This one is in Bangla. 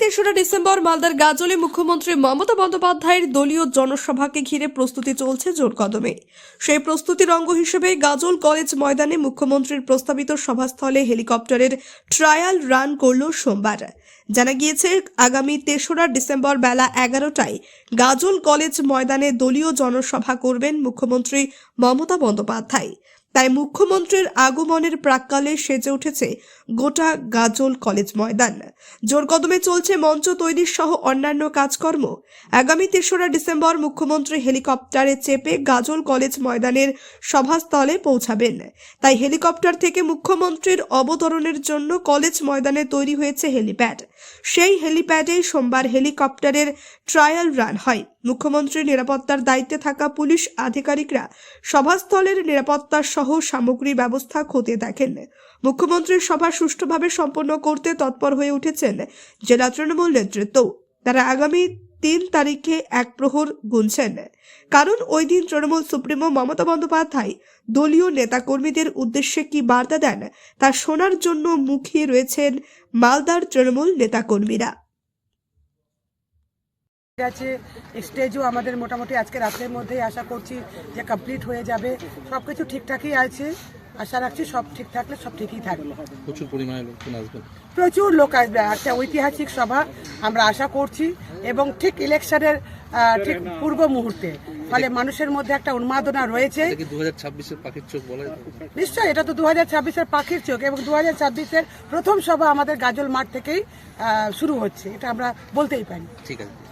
তেসরা ডিসেম্বর মালদার গাজলে মুখ্যমন্ত্রী মমতা বন্দ্যোপাধ্যায়ের দলীয় জনসভাকে ঘিরে প্রস্তুতি চলছে জোর কদমে। সেই প্রস্তুতির অঙ্গ হিসেবে গাজল কলেজ ময়দানে মুখ্যমন্ত্রীর প্রস্তাবিত সভাস্থলে হেলিকপ্টারের ট্রায়াল রান করল সোমবার। জানা গিয়েছে, আগামী তেসরা ডিসেম্বর বেলা এগারোটায় গাজল কলেজ ময়দানে দলীয় জনসভা করবেন মুখ্যমন্ত্রী মমতা বন্দ্যোপাধ্যায়। তাই মুখ্যমন্ত্রীর আগমনের প্রাক্কালে সেজে উঠেছে গোটা গাজল কলেজ ময়দান। জোর কদমে চলছে মঞ্চ তৈরি সহ অন্যান্য কাজকর্ম। আগামী তেসরা ডিসেম্বর মুখ্যমন্ত্রী হেলিকপ্টারে চেপে গাজল কলেজ ময়দানের সভাস্থলে পৌঁছাবেন। তাই হেলিকপ্টার থেকে মুখ্যমন্ত্রীর অবতরণের জন্য কলেজ ময়দানে তৈরি হয়েছে হেলিপ্যাড। সেই হেলিপ্যাডে সোমবার হেলিকপ্টারের ট্রায়াল রান হয়। মুখ্যমন্ত্রীর নিরাপত্তার দায়িত্বে থাকা পুলিশ আধিকারিকরা সভাস্থলের নিরাপত্তা সহ সামগ্রী ব্যবস্থা খতিয়ে দেখেন। মুখ্যমন্ত্রীর সভা সুষ্ঠুভাবে সম্পন্ন করতে তৎপর হয়ে উঠেছেন জেলা তৃণমূল নেতৃত্ব। তারা আগামী তিন তারিখে এক প্রহর গুনছেন। কারণ ওই দিন তৃণমূল সুপ্রিমো মমতা বন্দ্যোপাধ্যায় দলীয় নেতাকর্মীদের উদ্দেশ্যে কি বার্তা দেন, তা শোনার জন্য মুখিয়ে রয়েছেন মালদার তৃণমূল নেতাকর্মীরা। আছে স্টেজও আমাদের মোটামুটি আজকে রাতের মধ্যেই আশা করছি যে কমপ্লিট হয়ে যাবে। সব কিছু ঠিকঠাকই আছে। আশা রাখছি সব ঠিক থাকলে সব ঠিকই থাকবে। প্রচুর পরিমাণে লোকজন আসবেন প্রচুর লোক আসবে। একটা ঐতিহাসিক সভা আমরা আশা করছি এবং ঠিক ইলেকশনের ঠিক পূর্ব মুহূর্তে। ফলে মানুষের মধ্যে একটা উন্মাদনা রয়েছে? নিশ্চয়ই এটা তো দু হাজার ছাব্বিশের পাখির চোখ এবং দু হাজার ছাব্বিশের প্রথম সভা আমাদের গাজল মাঠ থেকেই শুরু হচ্ছে। এটা আমরা বলতেই পারি। ঠিক আছে।